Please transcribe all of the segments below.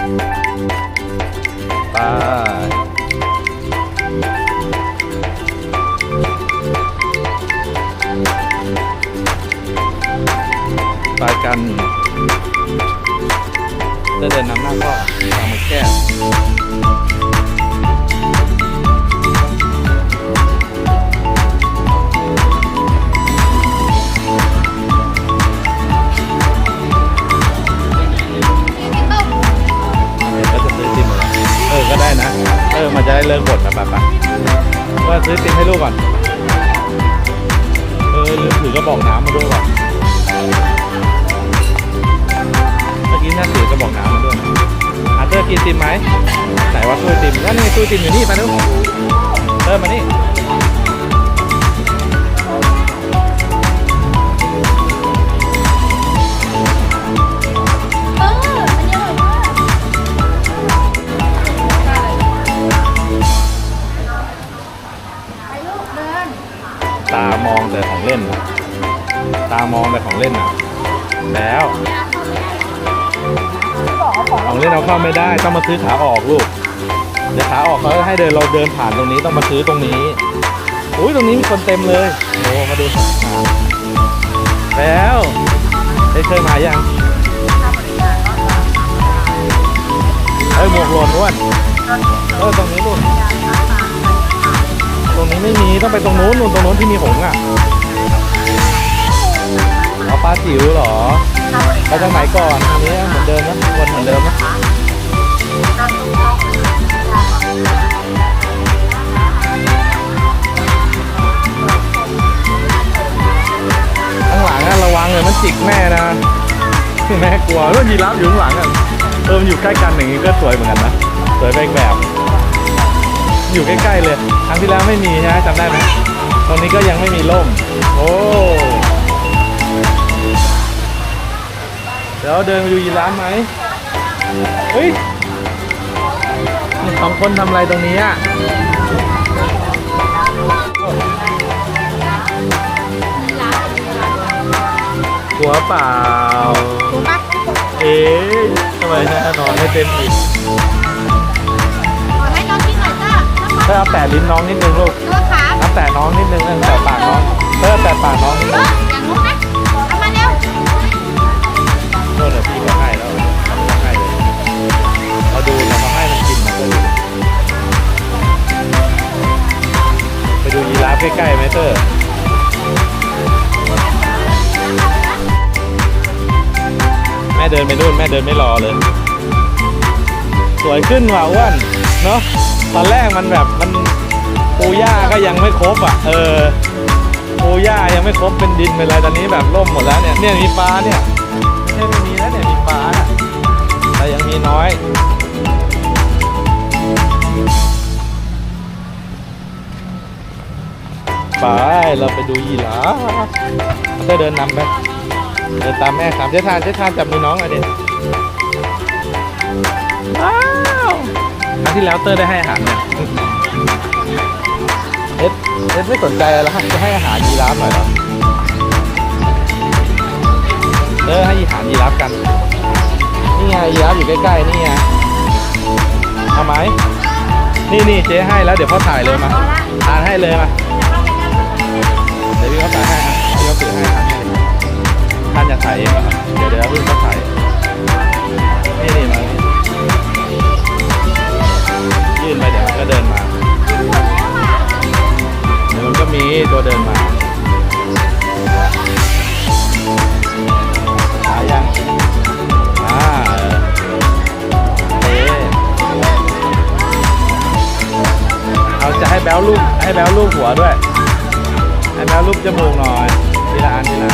ไปไปกันเดินเดินนำหน้าก็ตามมาแก้ มันจะได้เลิกบ่นนะป่ะป่ะว่าซื้อติมให้ลูกก่อน เออลืมถือกระบอกน้ำมาด้วยว่ะเมื่อกี้น่าถือกระบอกน้ำมาด้วยนะอาเตอร์กินติมไหมไหนว่าตู้ติมนั่นนี่ตู้ติมอยู่นี่มาดูเออมานี่ ของเล่น ตามองแต่ของเล่นนะแล้วของเล่นเอาเข้าไม่ได้ต้องมาซื้อขาออกลูก เดี๋ยวขาออกเขาให้เดินเราเดินผ่านตรงนี้ต้องมาซื้อตรงนี้ อุ้ยตรงนี้มีคนเต็มเลยโอ้มาดูอ่าแล้วได้เคยมายังเอ้ยหมวกหล่นอ้วนเออตรงนี้ลูกตรงนี้ไม่มีต้องไปตรงนู้นนู่นตรงนู้นที่มีหงส์อะ เอาปลาจิ๋วเหรอไปทางไหนก่อนทางนี้เหมือนเดิมนะวนเหมือนเดิมนะข้างหลังอะระวังเลยมันจิกแม่นะแม่กลัวแล้วยีราฟอยู่ข้างหลังอะเออมันอยู่ใกล้กันอย่างงี้ก็สวยเหมือนกันนะสวยไปอีกแบบ อยู่ใกล้ๆเลยครั้งที่แล้วไม่มีใช่ไหมจำได้ไหมตรงนี้ก็ยังไม่มีร่ม โอ้ เดี๋ยวเดินไปดูยีราฟไหมเฮ้ยนี่สองคนทำอะไรตรงนี้อะกลัวเปล่าถูกปะเอ๊ะทำไมแน่นอนไม่เต็มอีกขอให้น้องกินหน่อยจ้าเธอเอาแตะลิ้นน้องนิดนึงลูกตัวขาเอาแตะน้องนิดนึงเออแตะปากน้องเออแตะปากน้องนิดเอนึอง โน่นเดี๋ยวพี่ก็ให้แล้วเขาให้เลยเราดูนะเขาให้มันกินมาเลยไปดูยีราฟใกล้ๆไหมเตอร์แม่เดินไปนู่นแม่เดินไม่รอเลย สวยขึ้นว่ะอ้วนเนาะตอนแรกมันแบบมันปูหญ้าก็ยังไม่ครบอะ เออปูหญ้ายังไม่ครบเป็นดินเป็นอะไรตอนนี้แบบร่มหมดแล้วเนี่ยเนี่ยมีปลาเนี่ย มีน้อย ไป เราไปดูยีราฟเต้เดินนำไป เดินตามแม่สามเจ๊ทานเจ๊ทานจับมือน้องหน่อยดิว้าวครั้งที่แล้วเต้ยได้ให้อาหารเนี่ยเอ็ดเอ็ดไม่สนใจอะไรแล้วจะให้อาหารยีราฟหน่อยหรอเต้ยให้อาหารยีราฟกัน ไงยีราฟอยู่ใกล้ๆนี่ไงเอาไหมนี่นี่เจ๊ให้แล้วเดี๋ยวพ่อถ่ายเลยมาทานให้เลยมาเดี๋ยวพี่เขาถ่ายให้อะพี่เขาถือให้ทานให้เลยท่านจะถ่ายเองเหรอเดี๋ยวเดี๋ยวพี่เขาถ่ายนี่นี่มายื่นไปเดี๋ยวมันก็เดินมาเดี๋ยวมันก็มีตัวเดินมาหายัง แบ๊วลูกให้แบ๊วลูกหัวด้วยให้แบ๊วรูปจมูกหน่อยทีละอันทีละ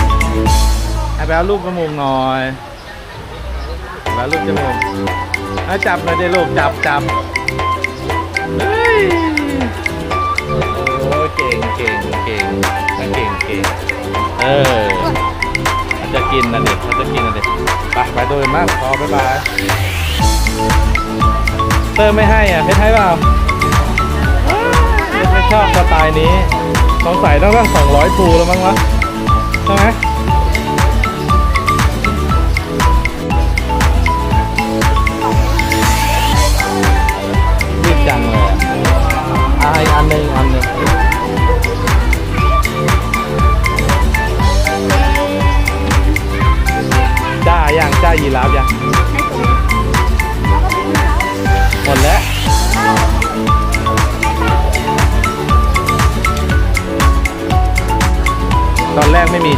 ให้แบ๊วรูปจมูกหน่อยแบ๊วรูปจมูกให้จับหน่อยดิลูกจับจับเฮ้ยโอ้ยเก่งเก่งเก่งเก่งเก่งเออมันจะกินนะเด็กมันจะกินนะเด็กไปไปโดยมากพอบ๊ายบายเตอร์ไม่ให้อะเพชรให้เปล่า ชอบสไตล์นี้สงสัยต้องตั้งสองร้อยภูแล้วมั้งวะใช่ไหม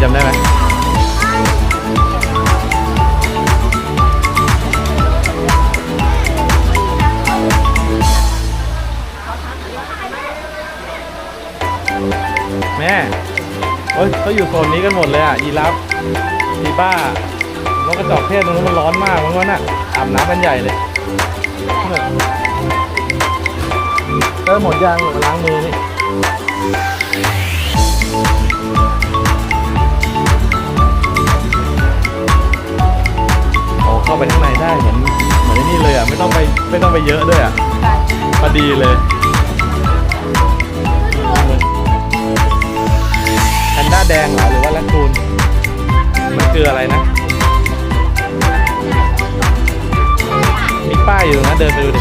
จำได้ไหมแม่โอ้ยเขาอยู่โซนนี้กันหมดเลยอะยีราฟทีบ้านกกระจอกเทศตรงนู้นมันร้อนมากมันว่าน่ะอาบน้ำกันใหญ่เลยเนี่ยเติมหมดยางมาล้างมือนี่ เข้าไปข้างในได้เหมือนเหมือนไอ้นี่เลยอะไม่ต้องไปไม่ต้องไปเยอะด้วยอะพอดีเลยแพนด้าแดงเหรอหรือว่าแรคคูนมันคืออะไรนะ มีป้ายอยู่นะเดินไปดูดิ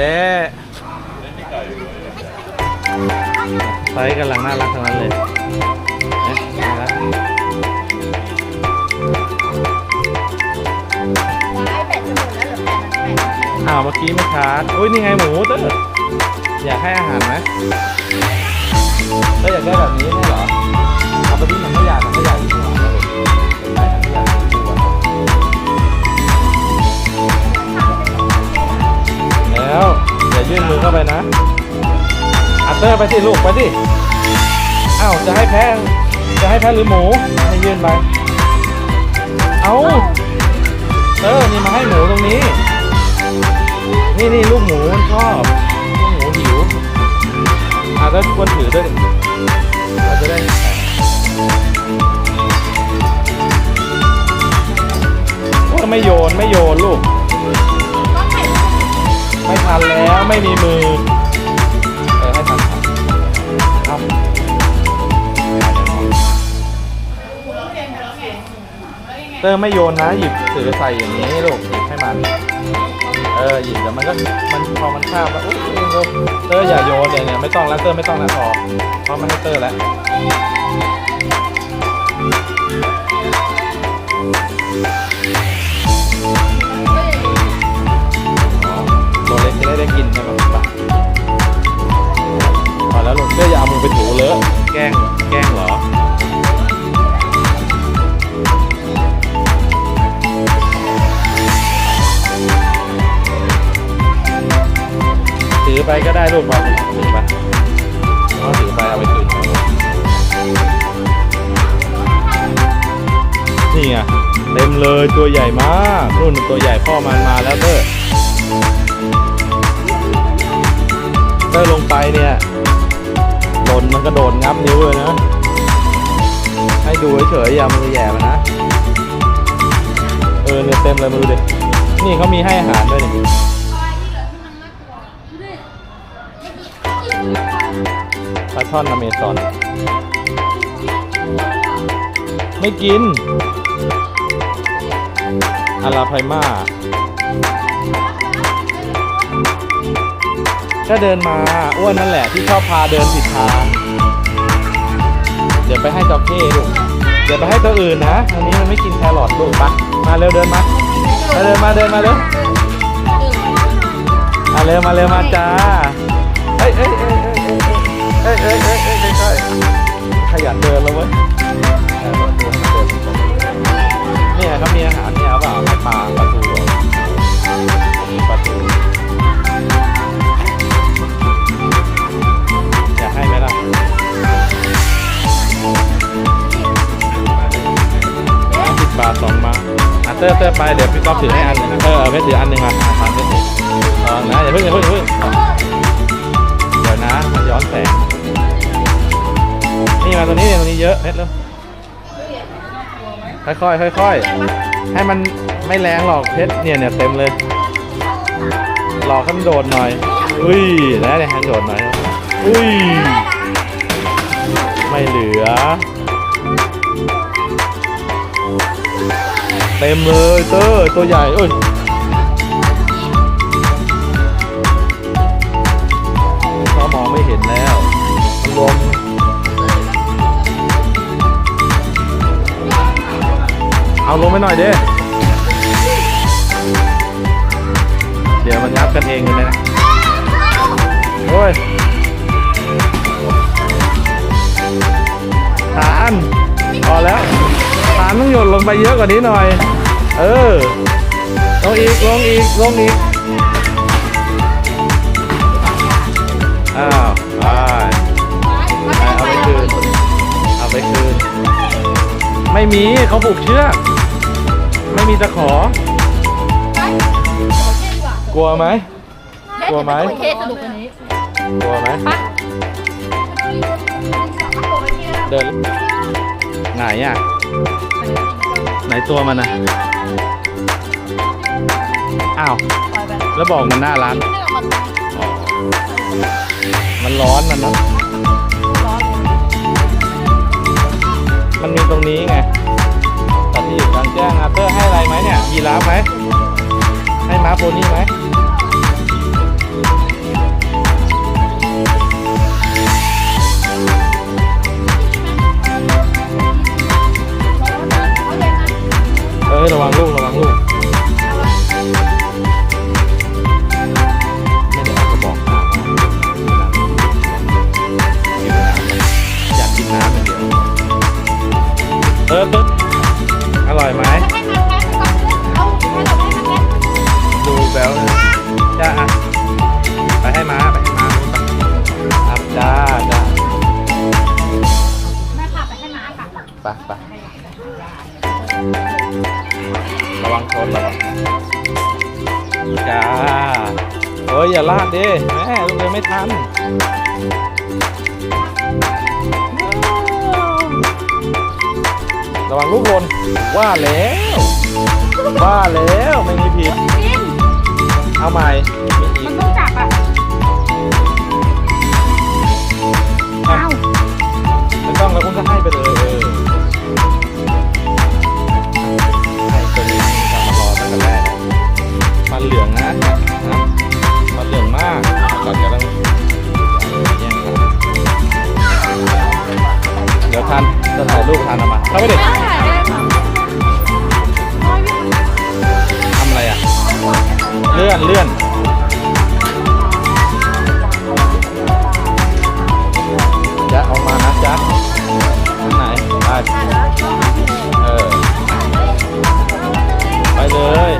แบะไซส์กำลังน่ารักทั้งนั้นเลยเอ๊ะน่ารักอ้าวเมื่อกี้ไม่ชาร์จอุ้ยนี่ไงหมูเตอร์อยากให้อาหารไหมเตอร์อยากได้แบบนี้ให้เหร ยื่นมือเข้าไปนะอัตเตอร์ไปสิลูกไปสิอ้าวจะให้แพ้จะให้แพ้หรือหมูให้ยื่นไปเอาเตอร์นี่มาให้หมูตรงนี้ นี่นี่ลูกหมูมันชอบลูกหมูหิวอะแล้วควรถือด้วยเราจะได้ก็ไม่โยนไม่โยนลูก ไม่ทันแล้วไม่มีมือเออให้ทันทันเอาเตอร์ไม่โยนนะหยิบถือใส่อย่างนี้ลูกหยิบให้มันเออหยิบแต่มันก็มันพอมันข้ามแล้วอุ๊ยลูกเตอร์อย่าโยนเนี่ยเนี่ยไม่ต้องแล้วเตอร์ไม่ต้องแล้วพอเพราะไม่ให้เตอร์แล้ว ได้กินใช่ไหมไปพอแล้วลูกเตอร์อย่าเอามือไปถูเลอะแกล้งแกล้งเหรอถือไปก็ได้ลูกมาถือไปเอาถือไปเอาไปคืนเขานี่ไงเต็มเลยตัวใหญ่มากนู่นตัวใหญ่พ่อมันมาแล้วเตอ เตอร์ลงไปเนี่ยหล่นมันกระโดดงับนิ้วเลยนะ ให้ดูเฉยๆอย่ามือแย่มันนะ เออเนี่ยเต็มเลยมาดูดิ นี่เขามีให้อาหารด้วยนี่ปลาช่อนอเมซอน ไม่กินอาราไพมา ก็เดินมาอ้วนนั่นแหละที่ชอบพาเดินผิดทางเดี๋ยวไปให้จอกเก้ลูกเดี๋ยวไปให้ตัวอื่นนะอันนี้มันไม่กินแครอทลูกปะมาเร็วเดินมามาเดินมาเดินมาเร็วมาเร็วมาเร็วมาจ้าเอ้ยเอ้ยเอ้ยเอ้ยเอ้ยเอ้ยเอ้ยเอ้ยเอ้ยขยันเดินแล้วเว้ย ไปเดี๋ยวพี่ก๊อฟถือให้อันหนึงเออเอาไปถืออันหนึ่งมาอะทานไปถือลองนะอย่าเพิ่งอย่าเพิ่งอย่าเพิ่งเดี๋ยวนะมันย้อนแสงนี่มาตรงนี้เนี่ยตรงนี้เยอะเม็ดเร็วค่อยๆค่อยๆให้มันไม่แรงหรอกเพชรเนี่ยเนี่ยเต็มเลยหลอกให้มันโดดหน่อยอุ้ยนะเนี่ยให้มันโดดหน่อยอุ้ยไม่เหลือ เต็มเลยเตอร์ตัวใหญ่เอ้ยเขามองไม่เห็นแล้วมันรวมเอาลงไปหน่อยเด้เดี๋ยวมันยับกันเองเลยนะโอ้ยฐานพอแล้วฐานต้องหย่นลงไปเยอะกว่านี้หน่อย เออ ลงอีก ลงอีก ลงอีก อ้าวไปเอาไปคืน เอาไปคืน ไม่มีเขาผูกเชือก ไม่มีตะขอ กลัวไหม กลัวไหมเทสนุกนี้ กลัวไหม เดิน ไหนอะ ไหนตัวมันอะอ้าว แล้วบอกมันหน้าร้านอ๋อมันร้อนมันเนอะมันมีตรงนี้ไงแต่ที่อยู่กลางแจ้งอาเตอร์ให้อะไรไหมเนี่ยยีราฟไหมให้ม้าโพนี่ไหม ระวังชนระวังจ้าเฮ้ย อย่าลากดิแม่ลูกเลยไม่ทันระวังลูกหล่นว่าแล้ว ว่าแล้วไม่มีผิดกินเอาใหม่มีอีมักนต้องจับอะอะไม่ต้องแล้วคุณก็ให้ไปเลย ทันจะถ่ายรูปทันเอามาเข้าไปดิทำอะไรอะ เลื่อนเลื่อนจะออกมานะจ๊ะอันไหนไปเออไปเลย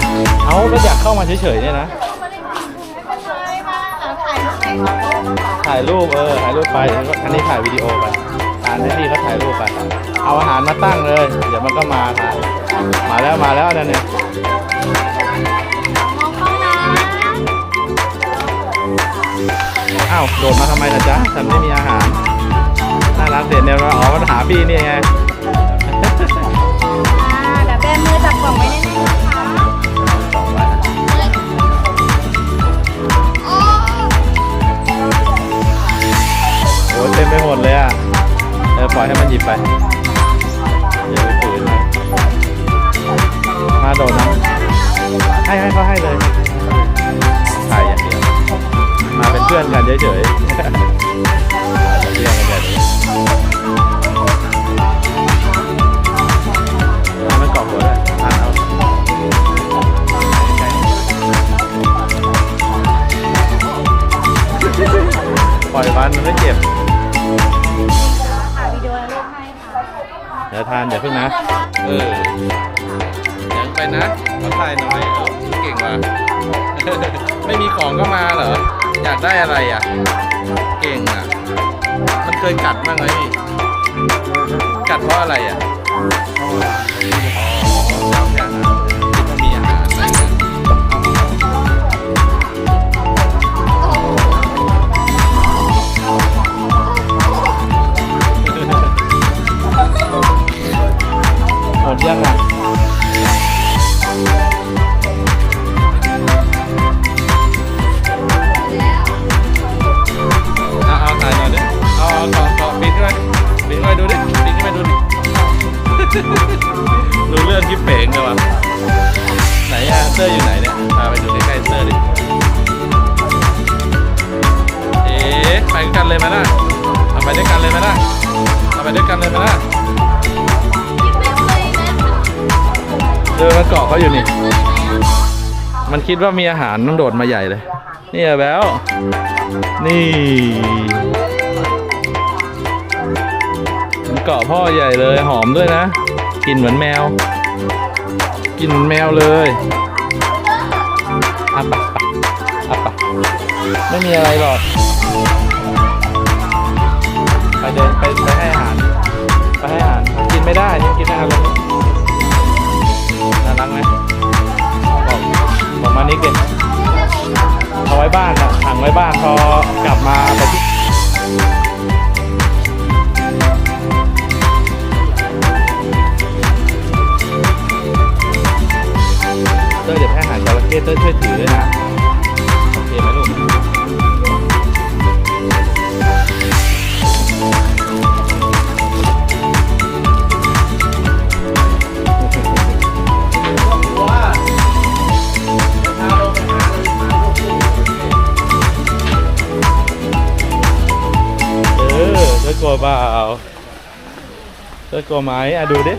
เอาก็อยากเข้ามาเฉยๆเนี่ยนะ ถ่ายรูปเออถ่ายรูปไปแล้วก็อันนี้ถ่ายวิดีโอไปานให้พี่เขาถ่ายรูปไป เอาอาหารมาตั้งเลย เดี๋ยวมันก็มาค่ะมาแล้วมาแล้วนั่นเนี่ยอ้าวโดดมาทำไมล่ะจ๊ะฉันไม่มีอาหารน่ารักเด็ดเนี่ยว่าอ๋อมันหาพี่นี่ไง ปล่อยให้มันหยิบไปอย่าไปฝืนมาโดนนะให้ให้เขาให้เลยถ่ายอย่างเดียวมาเป็นเพื่อนกันเฉยๆเรียกกันแบบนี้มักอบหัเลยานปล่อยมันไม่เจ็บ นี้ดี๋ยวทานเดี๋ยวเพิ่งนะ เออยังไปนะขอถ่ายหน่อยเออเก่งว่ะ ไม่มีของก็มาเหรอ อยากได้อะไรอะ เก่งอะ มันเคยกัดบ้างไหมพี่กัดเพราะอะไรอะ มันคิดว่ามีอาหารต้องโดดมาใหญ่เลย นี่แบลนี่มันเกาะพ่อใหญ่เลยหอมด้วยนะกลินเหมือนแมวกลินเหมือนแมวเลยอะปะปะอะปะไม่มีอะไรหรอกไปเดินไปไปให้อาหารไปให้อาหารกินไม่ได้นี่กินได้อาร บอกมานิกเด็เอาไว้บ้านอะถังไว้บ้านพอกลับมาไปที่เต้ยเดี๋ยวให้อาหารจระเข้เต้ยช่วยถือด้วยนะ เลิกกลัวเปล่าเลิกกลัวไหมอะดูดิ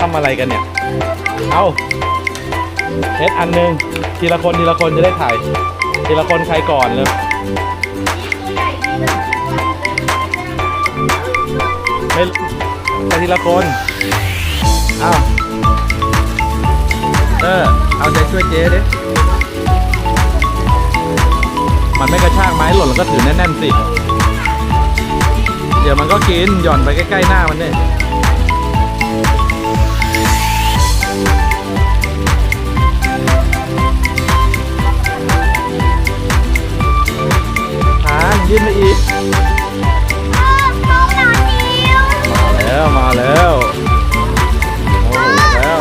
ทำอะไรกันเนี่ย เอาเฮ็ดอันหนึงทีละคนทีละคนจะได้ถ่าย ทีละคนใครก่อนเลยไม่ไปทีละคนเอาเออเอาใจช่วยเจ๊ดิมันไม่กระชากไม้หล่นแล้วก็ถือแน่นๆสิ เดี๋ยวมันก็กิน หย่อนไปใกล้ ๆ หน้ามันเนี่ยทานยื่นไปอีก มาแล้ว มาแล้ว โอ้แล้ว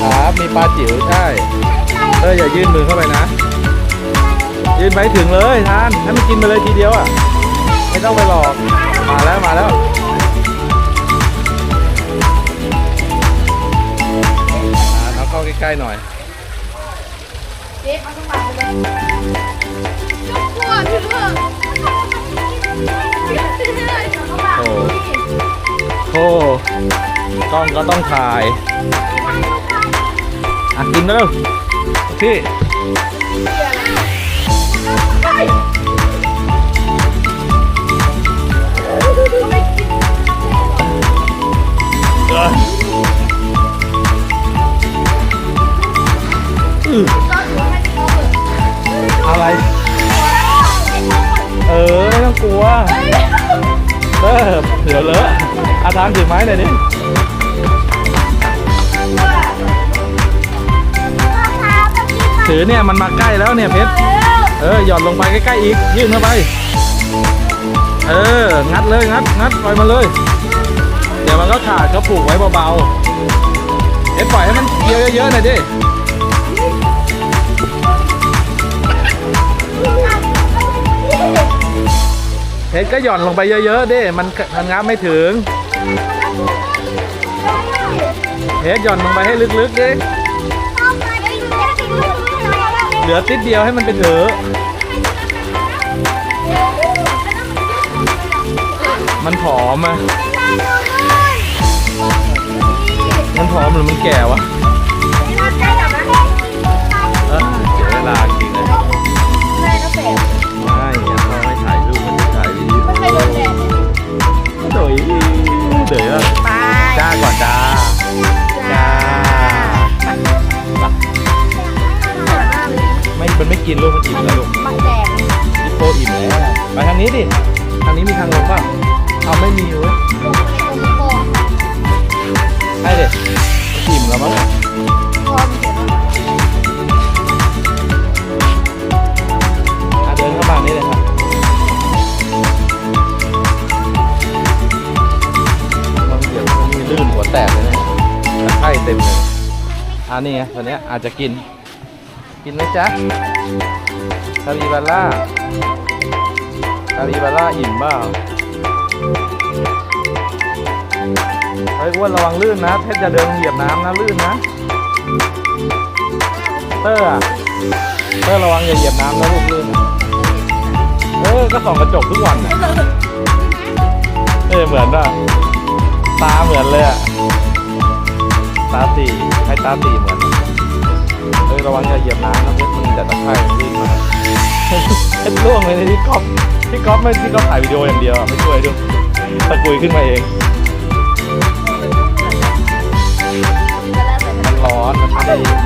ครับมีปลาจิ๋วใช่เอออย่ายื่นมือเข้าไปนะ ยื่นไปถึงเลยทานให้มันกินไปเลยทีเดียวอะ ไม่ต้องไปหลอกมาแล้วมาแล้วอ่าเอาเข้าใกล้ๆหน่อยโอ้โธ่กล้องก็ต้องถ่ายอะกินเร็วพี่ เอออื้ออะไร เออไม่ต้องกลัว เออเดี๋ยวเลอะอาทานถือไม้หน่อยดิถือเนี่ยมันมาใกล้แล้วเนี่ยเพชร เออหย่อนลงไปใกล้ๆอีกยื่นเข้าไป เออ งัดเลยงัดงัดปล่อยมาเลย ยวมันก็ขาดก็ผูกไว้เบาๆเอ๊ะปล่อยให้มันเคี้ยวเยอะๆหน่อยดิเพชรก็หย่อนลงไปเยอะๆดิมันมันงับไม่ถึงเพชรหย่อนลงไปให้ลึกๆดิเหลือติดเดียวให้มันไปเถอะมันผอมอะ มันพร้อมหรือมันแก่วะ นี่ไงตัวเนี้ยอาจจะกิน กินไหมจ๊ะคาริบาร่าคาริบาร่าอิ่มเปล่าเฮ้ยอ้วนระวังลื่นนะเพชรจะเดินเหยียบน้ำนะลื่นนะ เตอร์อะเตอร์ระวังอย่าเหยียบน้ำนะลูกลื่นเออก็ส่องกระจกทุกวันเออเหมือนป่ะตาเหมือนเลยอะ ตาตีให้ตาตีเหมือนเออระวังอย่าเหยียบน้ำนะเพชรมันจะตะไคร่ลื่นมาเพชรล่วงเลยในที่ก๊อฟที่ก๊อฟไม่ที่ก๊อฟถ่ายวิดีโออย่างเดียวไม่ช่วยด้วยตะกุยขึ้นมาเองมันร้อนมันไม่ได้มัน